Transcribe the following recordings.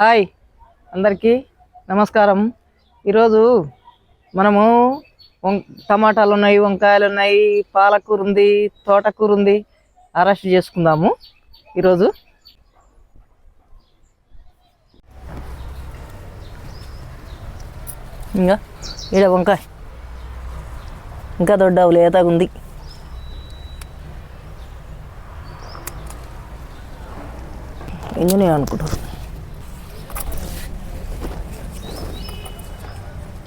Hi అందరికీ నమస్కారం. ఈరోజు మనము వం టమాటాలు ఉన్నాయి వంకాయలు ఉన్నాయి పాలకూర ఉంది తోటకూర ఉంది అరెస్ట్ చేసుకుందాము ఈరోజు. ఇంకా ఈడ వంకాయ ఇంకా దొడ్డ లేతగా ఉంది ఇంజనే అనుకుంటారు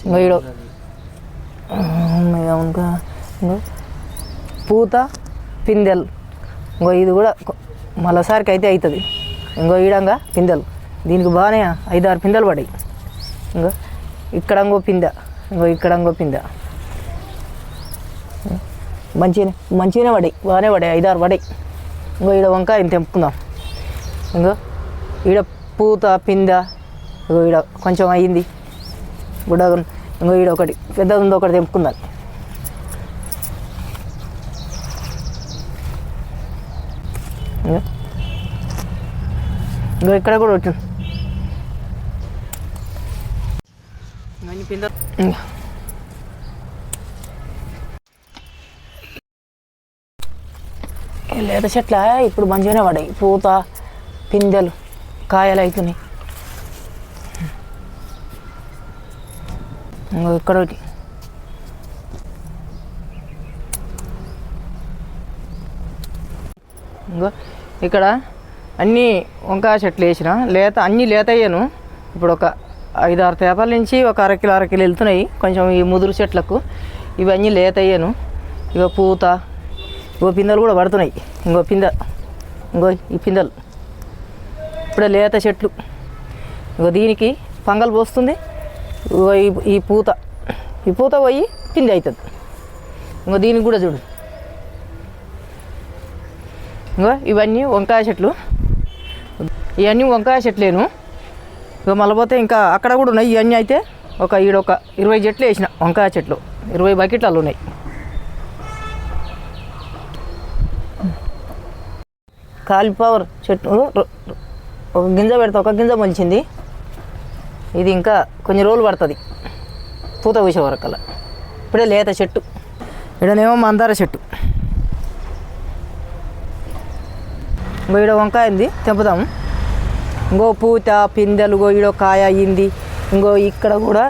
ఇంకా ఈడ ఇంకా ఇంకో పూత పిందెల్. ఇంకో ఇది కూడా కొ- మళ్ళీసారికి అయితే అవుతుంది ఇంకో ఈడంగా పిందెలు. దీనికి బాగానే ఐదారు పిందెలు పడాయి ఇంకో ఇక్కడ ఇంకో పిందె ఇంకో ఇక్కడ ఇంకో పిందె. మంచిగానే మంచిగానే పడాయి బాగానే పడాయి ఐదారు పడాయి ఇంకో ఈడ వంకాయ తెంపుకుందాం. ఇంకో ఈడ పూత పింద ఇంకో ఈడ కొంచెం అయ్యింది గుడ్డ ఇంకో ఈడ ఒకటి పెద్దది ఉంది ఒకటి తెంపుకుందాం. ఇంకా ఇక్కడ కూడా వచ్చింది లేత చెట్ల ఇప్పుడు మంచిగానే పడాయి పూత పిందెలు కాయలు అవుతున్నాయి ఇక్కడ ఒకటి ఇంకో ఇక్కడ అన్నీ వంకాయ చెట్లు వేసిన. లేత అన్నీ లేత అయ్యాను. ఇప్పుడు ఒక ఐదు ఆరు తేపాల నుంచి ఒక అరకిలో అరకిలో వెళ్తున్నాయి. కొంచెం ఈ ముదురు చెట్లకు. ఇవన్నీ లేత అయ్యాను. ఇగో పూత ఇగో పిందెలు కూడా పడుతున్నాయి. ఇంకో పిందె ఇంకో ఈ పిందెలు. ఇప్పుడే లేత చెట్లు. ఇంకో దీనికి పంగల్ పోస్తుంది. ఈ పూత. ఈ పూత పోయి పిండి అవుతుంది ఇంకో దీనికి కూడా చూడు. ఇంకో ఇవన్నీ వంకాయ చెట్లు. ఇవన్నీ వంకాయ చెట్లేను. ఇక మళ్ళీ పోతే ఇంకా అక్కడ కూడా ఉన్నాయి. ఇవన్నీ అయితే ఒక ఈడ ఒక ఇరవై చెట్లు వేసిన వంకాయ చెట్లు. ఇరవై బకెట్లు ఉన్నాయి. కాలిఫ్లవర్ చెట్టు ఒక గింజ పెడితే ఒక గింజ మొలిచింది. ఇది ఇంకా కొన్ని రోజులు పడుతుంది. పూత పూసే వరకు అలా ఇప్పుడే లేత చెట్టు. ఇడనేమో మందార చెట్టు. ఇంకో ఈడ వంకాయ ఉంది తెంపుతాము ఇంకో పూత పిందెలు ఈడ కాయ అయ్యింది ఇంకో ఇక్కడ కూడా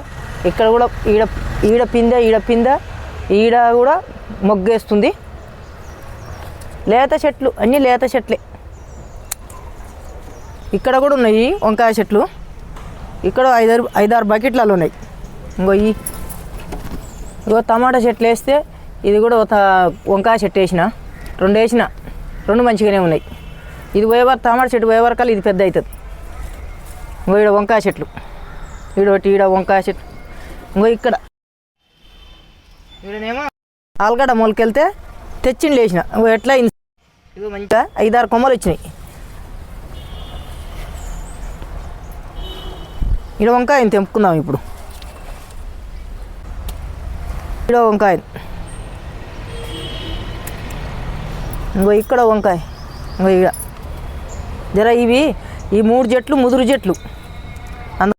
ఇక్కడ కూడా ఈడ ఈడ పిందె ఈడ పిందె ఈడ కూడా మొగ్గేస్తుంది లేత చెట్లు అన్నీ లేత చెట్లే. ఇక్కడ కూడా ఉన్నాయి వంకాయ చెట్లు. ఇక్కడ ఐదారు ఐదారు బకెట్లలో ఉన్నాయి. ఇంకో ఈ ఇంకో టమాటా చెట్లు వేస్తే ఇది కూడా ఒక వంకాయ చెట్టు వేసిన రెండు వేసిన రెండు మంచిగానే ఉన్నాయి. ఇది పోయేవారు టమాటా చెట్టు పోయేవరకల్లా ఇది పెద్ద అవుతుంది. ఇంకో ఈడ వంకాయ చెట్లు. ఈడ ఒకటి ఈడ వంకాయ చెట్టు. ఇంకో ఇక్కడ. ఈడనేమో ఆలుగడ్డ మొలకెళ్తే తెచ్చిండు లేచిన ఇంకో ఎట్లా అయింది? ఇగో మంచిగా ఐదారు కొమ్మలు వచ్చినాయి. ఈడ వంకాయని తెంపుకుందాం ఇప్పుడు. ఈడ వంకాయ ఇంకో ఇక్కడ వంకాయ ఇంకో ఈడ. జర ఇవి ఈ మూడు చెట్లు ముదురు చెట్లు అంద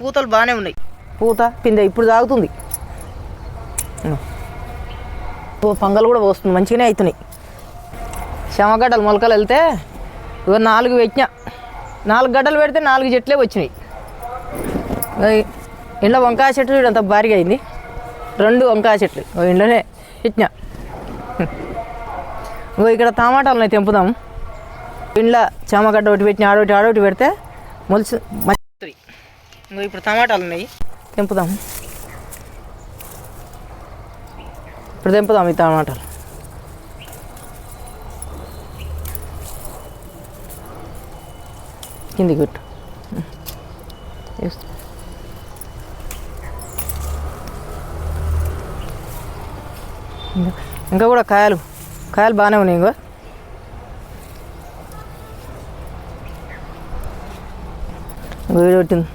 పూతలు బాగానే ఉన్నాయి. పూత పిందె ఇప్పుడు తాగుతుంది. ఓ పంగలు కూడా పోస్తుంది మంచిగానే అవుతున్నాయి శమగడ్డలు మొలకలు వెళ్తే ఇగో నాలుగు పెట్టినా. నాలుగు గడ్డలు పెడితే నాలుగు చెట్లే వచ్చినాయి. ఇంట్లో వంకాయ చెట్లు అంత భారీగా అయింది. రెండు వంకాయ చెట్లు. ఇంట్లోనే పెట్టిన ఇంకో ఇక్కడ టమాటాలు ఉన్నాయి తెంపుదాం. ఇంట్లో చామగడ్డ ఒకటి పెట్టిన ఆడొకటి ఆడొకటి పెడితే మొలిసి మంచి ఇంకో ఇప్పుడు టమాటాలు ఉన్నాయి. తెంపుదాం. ఇప్పుడు తెంపుదాం ఈ టమాటాలు. వేస్తా. ఇంకా- ఇంకా కూడా కాయలు కాయలు బాగానే ఉన్నాయి ఇంకో. వేడి పెట్టింది.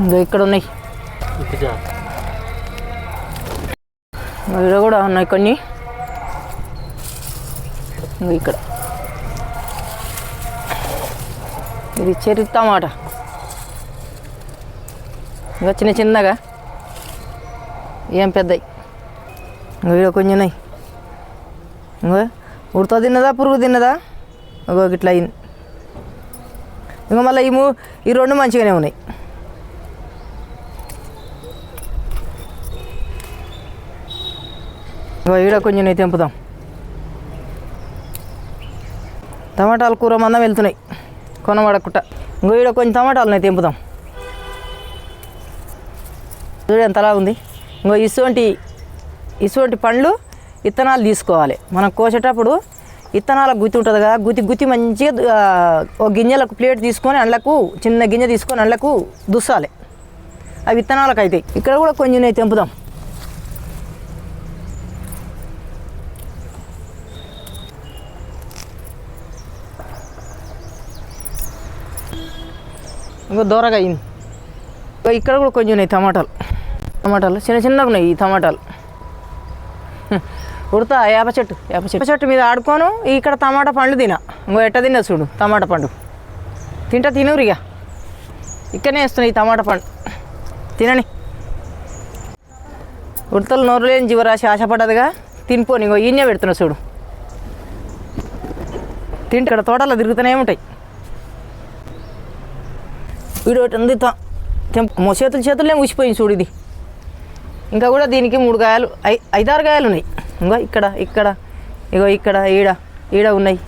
ఇంకా ఇక్కడ ఉన్నాయి. ఇక్కడ కూడా ఉన్నాయి కొన్ని. ఇంకా ఇక్కడ. ఇది చెరి టమాటా. ఇంకా చిన్న చిన్నగా ఏం పెద్దవి ఇంకా కొంచెం ఉన్నాయి. ఇంకో ఉడత తిన్నదా పురుగు తిన్నదా? ఇంకో ఇట్లా అయింది. ఇంకా మళ్ళీ ఈ మూ ఈ రెండు మంచిగానే ఉన్నాయి. ఇంకో ఈడ కొంచెం నెయ్యి తెంపుదాం. టమాటాలు కూర మందం వెళ్తున్నాయి. కొనబడకుండా ఇంకో ఈడ కొన్ని టమాటాలు నేను తెంపుదాం. చూడు ఎంతలా ఉంది. ఇంకో ఇటువంటి ఇటువంటి పండ్లు విత్తనాలు తీసుకోవాలి. మనం కోసేటప్పుడు విత్తనాలకు గుత్తి ఉంటుంది కదా గుత్తి గుత్తి మంచిగా ఓ ఒక గింజలకు ప్లేట్ తీసుకొని అండ్లకు చిన్న గింజ తీసుకొని అండ్లకు దుస్సాలి. అవి విత్తనాలకు అవుతాయి ఇక్కడ కూడా కొంచెం నేను తెంపుదాం. ఇంకో దూరగా అయింది. ఇక్కడ కూడా కొంచెం ఉన్నాయి టమాటాలు. టమాటాలు చిన్న చిన్నగా ఉన్నాయి ఈ టమాటాలు. ఉడతా వేప చెట్టు వేప చెట్టు. చెట్టు మీద ఆడుకోను ఇక్కడ టమాటా పండు తిన. ఇంకో ఎట్ట తిన్నా చూడు టమాటా పండు. తింటా తినవురిగా ఇక్కడనే వేస్తున్నాయి ఈ టమాటా పండు. తినని. ఉడతలు నోరు లేని జీవరాశి ఆశపడదుగా. తినిపోని ఇంకో ఈయనే పెడుతున్నా చూడు. తింటే ఇక్కడ తోటలో తిరుగుతూనే ఉంటాయి. వీడు ఒకటి ఉంది మో చేతులు చేతుల్లో ఊసిపోయింది చూడు ఇది. ఇంకా కూడా దీనికి మూడు గాయాలు ఐ ఐదారు గాయాలు ఉన్నాయి. ఇంకా ఇక్కడ ఇక్కడ ఇగో ఇక్కడ ఈడ ఈడ ఉన్నాయి.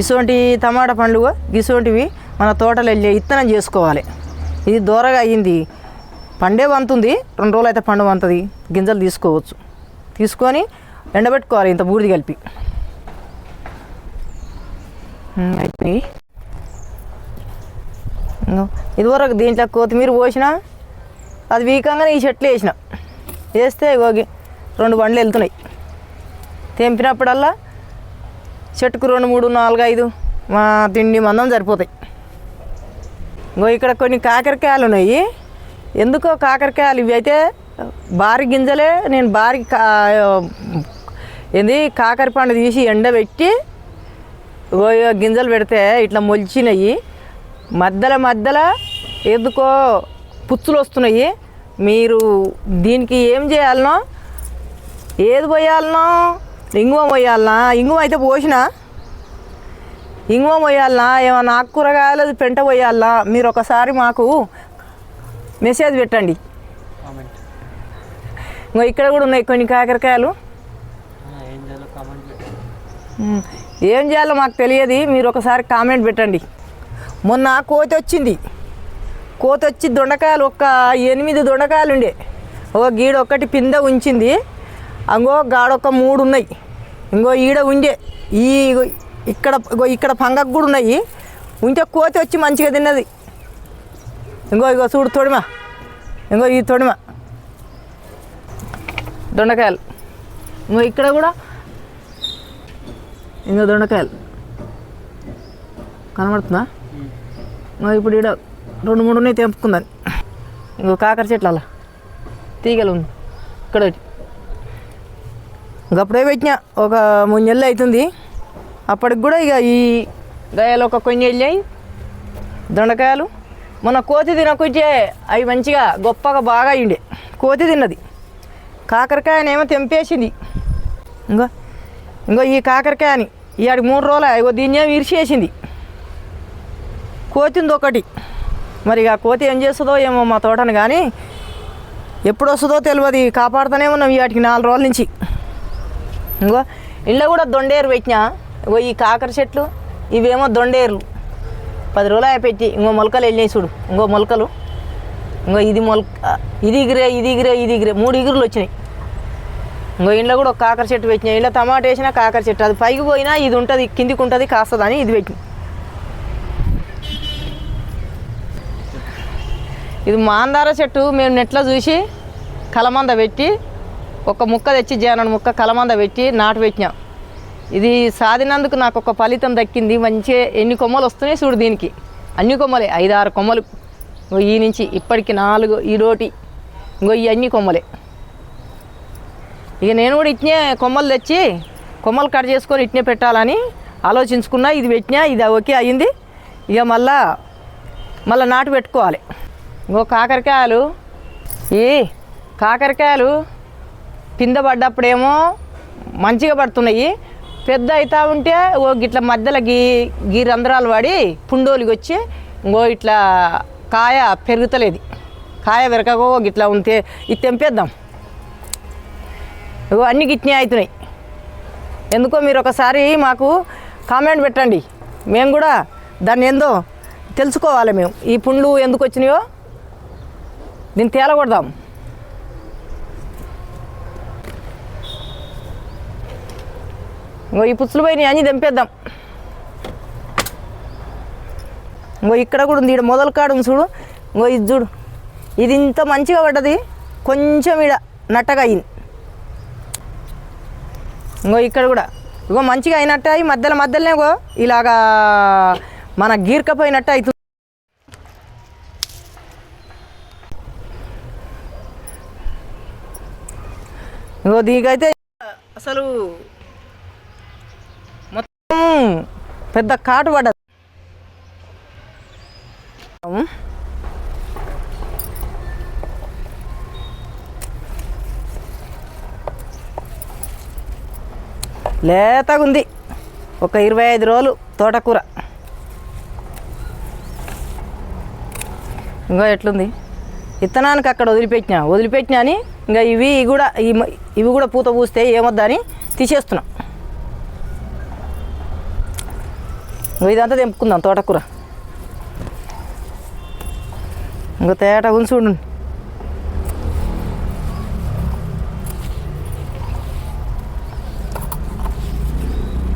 ఇటువంటి టమాటా పండ్లు ఇటువంటివి మన తోటలో వెళ్ళి ఇత్తనం చేసుకోవాలి. ఇది దూరగా అయ్యింది. పండే వంతుంది రెండు రోజులు అయితే పండు వంతుంది. గింజలు తీసుకోవచ్చు. తీసుకొని ఎండబెట్టుకోవాలి ఇంత బూడిది కలిపి. అయిపోయి. ఇదివరకు దీంట్లో కొత్తిమీర పోసిన అది వీకంగానే ఈ చెట్లు వేసిన. వేస్తే గోగి రెండు బండ్లు వెళ్తున్నాయి. తెంపినప్పుడల్లా చెట్టుకు రెండు మూడు నాలుగు ఐదు మా తిండి మందం సరిపోతాయి. ఇంకో ఇక్కడ కొన్ని కాకరకాయలు ఉన్నాయి. ఎందుకో కాకరకాయలు ఇవి అయితే బారి గింజలే నేను బారి కా ఏంది కాకర పండు తీసి ఎండబెట్టి గింజలు పెడితే ఇట్లా మొలిచినాయి. మధ్యలో మధ్యలో ఎందుకో పుచ్చులు వస్తున్నాయి. మీరు దీనికి ఏం చేయాలనో ఏది పోయాలనో ఇంగువ పోయాలనా? ఇంగువ అయితే పోసిన? ఇంగువ పోయాలనా? ఏమన్నా ఆకుకూరగాయలు పెంట పోయాలనా మీరు ఒకసారి మాకు మెసేజ్ పెట్టండి. ఇంకో ఇక్కడ కూడా ఉన్నాయి కొన్ని కాకరకాయలు. ఏం చేయాలో మాకు తెలియదు. మీరు ఒకసారి కామెంట్ పెట్టండి. మొన్న కోతి వచ్చింది. కోతి వచ్చి దొండకాయలు ఒక ఎనిమిది దొండకాయలు ఉండే. ఓ గీడ ఒకటి పింద ఉంచింది. అంగో గాడొక మూడు ఉన్నాయి. ఇంకో ఈడ ఉండే. ఈ ఇక్కడ ఇక్కడ పంగకు కూడా ఉన్నాయి. ఉంటే కోతి వచ్చి మంచిగా తిన్నది. ఇంకో ఇగో చూడు తొడిమ. ఇంకో ఈ తొడిమ. దొండకాయలు. ఇంకో ఇక్కడ కూడా ఇంకో దొండకాయలు. కనబడుతుందా? ఇప్పుడు ఈడ రెండు మూడు ఉన్నాయి తెంపుకుందని ఇంకో కాకర చెట్లు అలా తీగలు ఉంది. ఇక్కడ ఇంకప్పుడే పెట్టినా. ఒక మూడు నెలలు అవుతుంది. అప్పటికి కూడా ఇక ఈ గాయాలు ఒక కొన్ని వెళ్ళాయి. దొండకాయలు. మన కోతి తినకొచ్చే అవి మంచిగా గొప్పగా బాగా అయ్యిండే. కోతి తిన్నది. కాకరకాయనేమో తెంపేసింది. ఇంకో ఇంకో ఈ కాకరకాయని ఈ ఆడి మూడు రోజులు ఇగో దీన్ని ఏమో ఇరిచేసింది కోతింది ఒకటి మరి ఆ కోతి ఏం చేస్తుందో ఏమో మా తోటను కానీ ఎప్పుడు వస్తుందో తెలియదు కాపాడుతూనే ఉన్నాం వాటికి నాలుగు రోజుల నుంచి. ఇంకో ఇంట్లో కూడా దొండేరు పెట్టినా. ఇగో ఈ కాకర చెట్లు ఇవేమో దొండేర్లు. పది రోజులు పెట్టి ఇంకో మొలకలు వెళ్ళినాయి చూడు. ఇంకో మొలకలు. ఇంకో ఇది మొలక ఇది ఇగిరే ఇది ఇగిరే ఇది ఇగిరే. మూడు ఇగురులు వచ్చినాయి. ఇంకో ఇంట్లో కూడా ఒక కాకర చెట్టు పెట్టినా. ఇంట్లో టమాటా వేసినా కాకర చెట్టు. అది పైకి పోయినా ఇది ఉంటుంది కిందికి ఉంటుంది కాస్తుందని ఇది పెట్టిన. ఇది మాందార చెట్టు. మేము నెట్లో చూసి కలమంద పెట్టి ఒక ముక్క తెచ్చి జానడు ముక్క కలమంద పెట్టి నాటు పెట్టినాం. ఇది సాధినందుకు నాకు ఒక ఫలితం దక్కింది. మంచిగా ఎన్ని కొమ్మలు వస్తున్నాయి చూడు దీనికి. అన్ని కొమ్మలే ఐదు ఆరు కొమ్మలు ఈ నుంచి ఇప్పటికి నాలుగు ఈ రోటి. ఇంకో ఈ అన్ని కొమ్మలే. ఇక నేను కూడా ఇట్నే కొమ్మలు తెచ్చి కొమ్మలు కట్ చేసుకొని ఇట్నే పెట్టాలని ఆలోచించుకున్నా. ఇది పెట్టినా ఇది ఓకే అయ్యింది ఇక మళ్ళా మళ్ళీ నాటు పెట్టుకోవాలి. ఇంకో కాకరకాయలు. ఈ కాకరకాయలు కింద పడ్డప్పుడేమో మంచిగా పడుతున్నాయి. పెద్ద అవుతా ఉంటే ఓ గిట్ల మధ్యలో గీ గీ రంధ్రాలు పడి పుండోలికి వచ్చి ఇంకో ఇట్లా కాయ పెరుగుతలేదు. కాయ పెరగకో గిట్లా ఉంటే ఇది తెంపేద్దాం. ఇగో అన్ని గిట్నే అవుతున్నాయి ఎందుకో మీరు ఒకసారి మాకు కామెంట్ పెట్టండి. మేము కూడా దాన్ని ఏందో తెలుసుకోవాలి మేము. ఈ పుండ్లు ఎందుకు వచ్చినాయో దీన్ని తేలగొడదాం. ఇంకో ఈ పుచ్చులు పోయి అన్నీ తెంపేద్దాం. ఇంకో ఇక్కడ కూడా ఉంది ఇక్కడ మొదలు కాడు చూడు. ఇంకో ఇది చూడు. ఇది ఇంత మంచిగా పడ్డది కొంచెం ఇడ నట్టగా అయింది. ఇంకో ఇక్కడ కూడా. ఇగో మంచిగా అయినట్టు అయి మధ్యలో మధ్యలోనే ఇలాగా మన గీర్కపోయినట్టు అవుతుంది. ఇగో దీనికైతే అసలు మొత్తం పెద్ద కాటు పడ్డది. లేతగా ఉంది ఒక ఇరవై ఐదు రోజులు తోటకూర. ఇంకా ఎట్లుంది? విత్తనానికి అక్కడ వదిలిపెట్టినా? వదిలిపెట్టినా అని ఇంకా ఇవి కూడా ఇవి కూడా పూత పూస్తే ఏమొద్దని తీసేస్తున్నాం. ఇంకా ఇదంతా తెంపుకుందాం తోటకూర. ఇంకా తేట ఉంచి చూడు.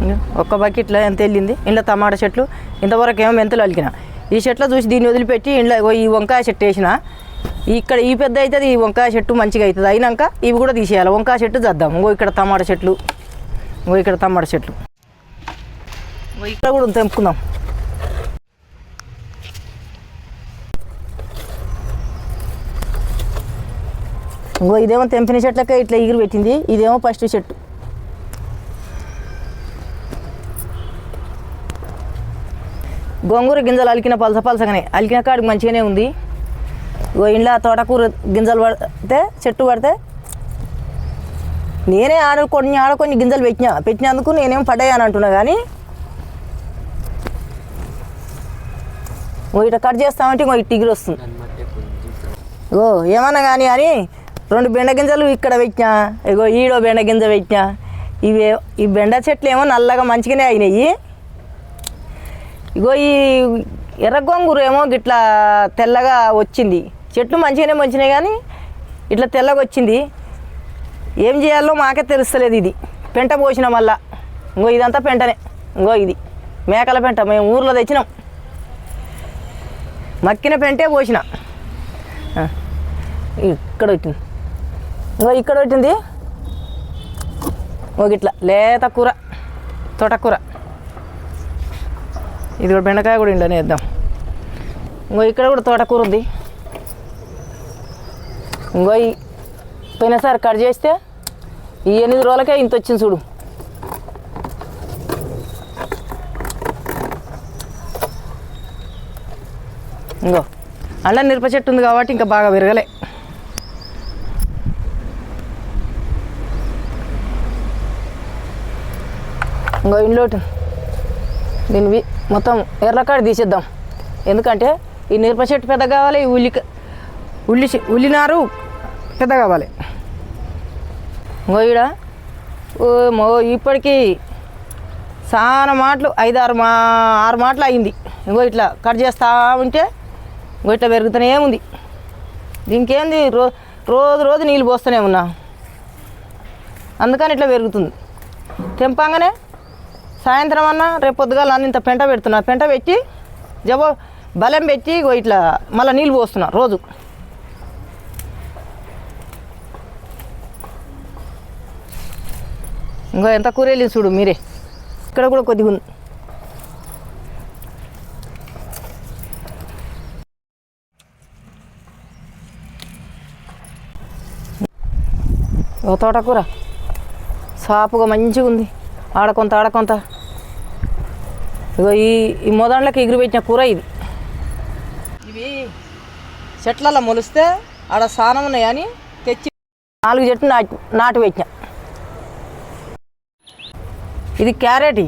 ఇంకా ఒక్క బకెట్లో ఎంత వెళ్ళింది? ఇంట్లో టమాటా చెట్లు. ఇంతవరకు ఏమో మెంతులు అలికిన. ఈ చెట్లు చూసి దీన్ని వదిలిపెట్టి ఇంట్లో ఈ వంకాయ చెట్టు వేసిన. ఇక్కడ ఈ పెద్ద అవుతుంది ఈ వంకాయ చెట్టు మంచిగా అవుతుంది. అయినాక ఇవి కూడా తీసేయాలి. వంకాయ చెట్టు చేద్దాం. ఇంకో ఇక్కడ టమాటా చెట్లు. ఇంకో ఇక్కడ టమాటా చెట్లు. ఇక్కడ కూడా ఉంది, తెంపుకుందాం. ఇంకో ఇదేమో తెంపిన చెట్లకే ఇట్లా ఎగిరి పెట్టింది. ఇదేమో ఫస్ట్ చెట్టు. గోంగూర గింజలు అలికిన పలస పలసగానే. అలికిన కాడికి మంచిగానే ఉంది. ఇంట్లో తోటకూర గింజలు పడితే చెట్టు పడితే నేనే ఆడ కొన్ని ఆడ కొన్ని గింజలు పెట్టినా. పెట్టినందుకు నేనేం పడ్డాయని అంటున్నా కానీ ఓ కట్ చేస్తామంటే ఇంకో ఇటు ఎగిరి వస్తుంది. ఓ ఏమన్నా కానీ అని రెండు బెండ గింజలు ఇక్కడ పెట్టినా ఇగో ఈడో బెండ గింజ పెట్టినా ఇవే ఈ బెండ చెట్లు ఏమో నల్లగా మంచిగానే అయినాయి. ఇగో ఈ ఎర్ర గోంగూర ఏమో గిట్లా తెల్లగా వచ్చింది. చెట్లు మంచిగానే మంచినాయి కానీ ఇట్లా తెల్లగా వచ్చింది ఏం చేయాలో మాకే తెలుస్తలేదు ఇది. పెంట పోసిన మళ్ళా. ఇంకో ఇదంతా పెంటనే. ఇంకో ఇది. మేకల పెంట. మేము ఊర్లో తెచ్చినాం. మక్కిన పెంటే పోసిన. ఇక్కడ వచ్చింది ఇంకో ఇక్కడ పెట్టింది. ఒక ఇట్లా లేత కూర. తోటకూర. ఇది కూడా బెండకాయ కూడా ఇండనే వేద్దాం. ఇంకో ఇక్కడ కూడా తోటకూర ఉంది. ఇంకో ఈ పోయినసారి కట్ చేస్తే ఈ ఎనిమిది రోజులకే ఇంత వచ్చింది చూడు. ఇంకో అలా మిరప చెట్టు ఉంది కాబట్టి ఇంకా బాగా విరగలే. ఇంకో ఇంట్లోటి దీన్ని వి- మొత్తం ఎర్రకాడ తీసేద్దాం. ఎందుకంటే ఈ మిరప చెట్టు పెద్ద కావాలి ఈ ఉల్లి ఉల్లి చె- ఉల్లినారు పెద్ద కావాలి. గోయిడ ఓ మో ఇప్పటికీ చాలా మాటలు ఐదు ఆరు మా ఆరు మాటలు అయింది. ఇంకో ఇట్లా కట్ చేస్తా ఉంటే ఇంకో ఇట్లా పెరుగుతూనే ఉంది. దీనికేంది? రో రోజు రోజు నీళ్ళు పోస్తూనే ఉన్నా. అందుకని ఇట్లా పెరుగుతుంది. తెంపంగానే సాయంత్రం అన్న రేపు పొద్దుగాల అన్న ఇంత పెంట పెడుతున్నా. పెంట పెట్టి జబో బలం పెట్టి ఇట్లా మళ్ళీ నీళ్ళు పోస్తున్నా రోజు. ఇంకా ఎంత కూర వెళ్ళింది చూడు మీరే. ఇక్కడ కూడా కొద్దిగా ఉంది. ఓ తోటకూర. సాపుగా మంచిగా ఉంది. ఆడ కొంత ఆడ కొంత ఇగో ఈ ఈ మొదళ్ళకి ఎగురు పెట్టిన కూర ఇది. ఇవి చెట్లలో మొలిస్తే ఆడ సానం ఉన్నాయని తెచ్చి నాలుగు చెట్లు నాటి నాటు పెట్టిన. ఇది క్యారెట్.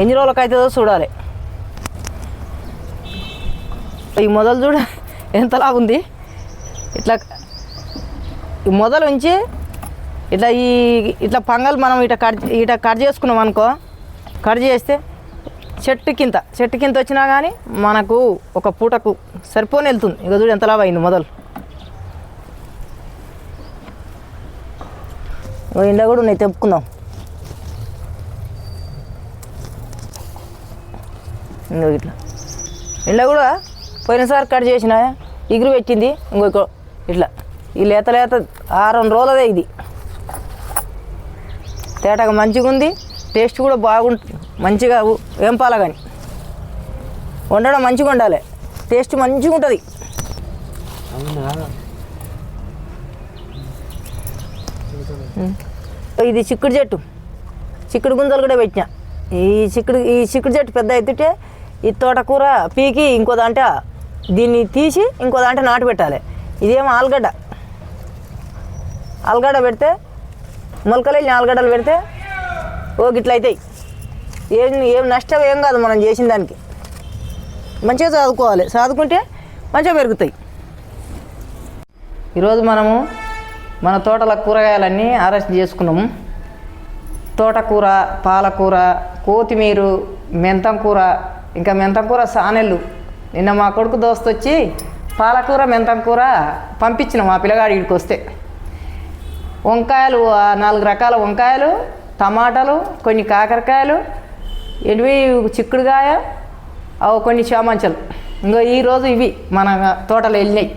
ఎన్ని రోజులకు అవుతుందో చూడాలి. ఈ మొదలు చూడ ఎంతలా ఉంది ఇట్లా ఈ మొదలు ఉంచి ఇట్లా ఈ ఇట్లా పంగలు మనం ఇట కట్ ఇట కట్ చేసుకున్నాం అనుకో కట్ చేస్తే చెట్టు కింద చెట్టు కింద వచ్చినా కానీ మనకు ఒక పూటకు సరిపోని వెళ్తుంది. ఇక చూడు ఎంత లాభ అయింది మొదలు. ఎండ కూడా ఉన్నాయి తెప్పుకుందాం. ఇంకో ఇట్లా. ఎండ కూడా పోయినసారి కట్ చేసిన ఇగురు పెట్టింది ఇంకో ఇట్లా. ఈ లేత లేత ఆరు రోజులదే ఇది. తేటగా మంచిగా ఉంది టేస్ట్ కూడా బాగుంటుంది మంచిగా ఉ- ఏం పాల కానీ. వండడం మంచిగా ఉండాలి టేస్ట్ మంచిగా ఉంటుంది. ఇది చిక్కుడు చెట్టు. చిక్కుడు గుంజలు కూడా పెట్టినా. ఈ చిక్కుడు ఈ చిక్కుడు చెట్టు పెద్ద ఎత్తుటే ఈ తోటకూర పీకి ఇంకో దాంట దీన్ని తీసి ఇంకో దాంట నాటు పెట్టాలి. ఇదేమో ఆలుగడ్డ. ఆలుగడ్డ పెడితే మొలకలు వెళ్ళిన ఆలుగడ్డలు పెడితే ఓ గిట్ల అవుతాయి ఏం ఏం నష్టం ఏం కాదు మనం చేసిన దానికి. మంచిగా చదువుకోవాలి చదువుకుంటే మంచిగా పెరుగుతాయి. ఈరోజు మనము మన తోటల కూరగాయలన్నీ అరెస్ట్ చేసుకున్నాము తోటకూర పాలకూర కొత్తిమీర మెంతం కూర ఇంకా మెంతం కూర సానెళ్ళు నిన్న మా కొడుకు దోస్తొచ్చి పాలకూర మెంతం కూర పంపించిన మా పిల్లగాడి ఇక్కడికి వస్తే. వంకాయలు నాలుగు రకాల వంకాయలు టమాటాలు కొన్ని కాకరకాయలు ఎనివి చిక్కుడుకాయ అవి కొన్ని చామంచలు ఇంకో ఈరోజు ఇవి మన తోటలో వెళ్ళినాయి.